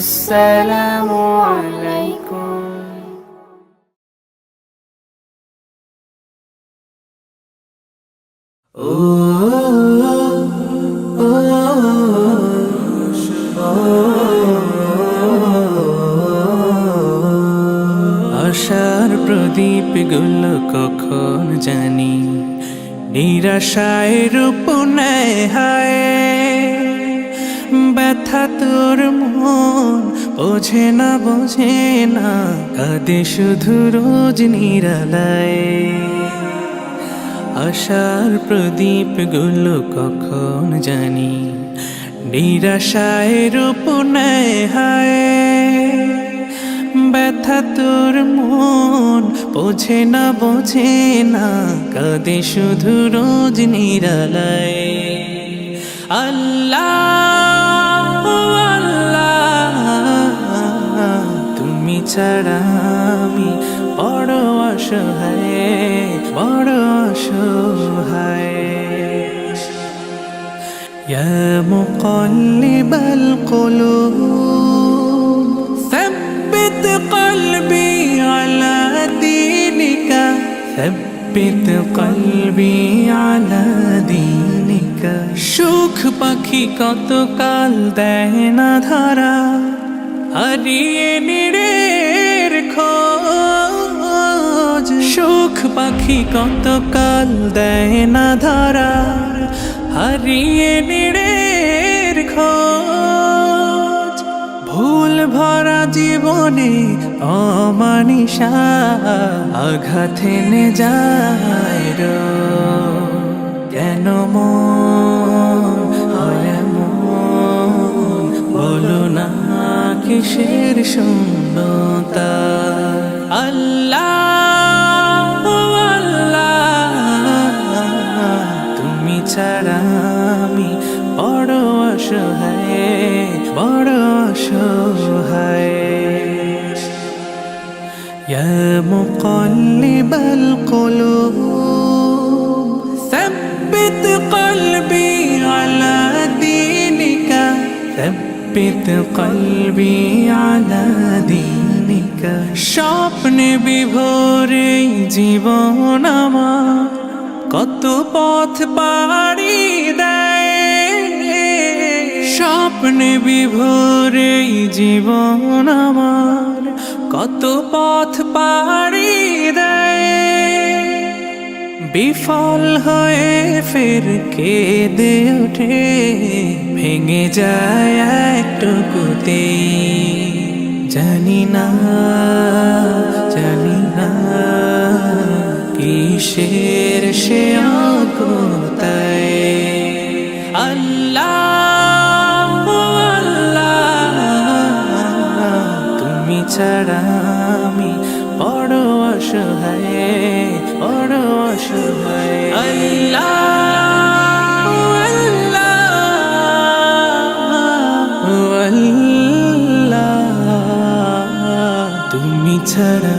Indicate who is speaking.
Speaker 1: আসসালামু আলাইকুম
Speaker 2: আশার প্রদীপগুলো কখন জানি নিরাশায় রূপ নেয় হায় ব্যথা তোর মন, বোঝে না বোঝে না, কাঁদে শুধু রোজ নিরালায়। আশার প্রদীপগুলো কখন জানি, নিরাশায় রূপ নেয় হায়। ব্যথা তোর মন, বোঝে না বোঝে না, কাঁদে শুধু রোজ নিরালায়। আল্লাহ ছাড়া আমি বড় অসহায় বড় অসহায় يا مقلب القلوب ثبت قلبي على دينك ثبت قلبي على دينك সুখ পাখি কত কাল দেয় না ধরা হারিয়ে নিড়ের পাখি কত কাল দেয় না ধরা, হারিয়ে নিড়ের খোঁজ ভুল ভরা জীবনে অমানিসা আঘাত এনে যায় কেন মন? বলো না কিসের শূন্যতা ছাড়া আমি বড় অসহায় বড় অসহায় يا مقلب القلوب ثبت قلبي على دينك ثبت قلبي على دينك স্বপ্নে বিভোরে জীবন আমার কত পথ পাড়ি দেয়। স্বপ্নে বিভোরে জীবন আমার কত পথ পাড়ি দেয়। বিফল হয়ে ফের কেঁদে ওঠে, ভেঙে যায় একটুকুতে। জানি না জানি না কিসের ছাড়া আমি বড় অসহায় বড় অসহায়। আল্লাহ আল্লাহ আল্লাহ। তুমি ছাড়া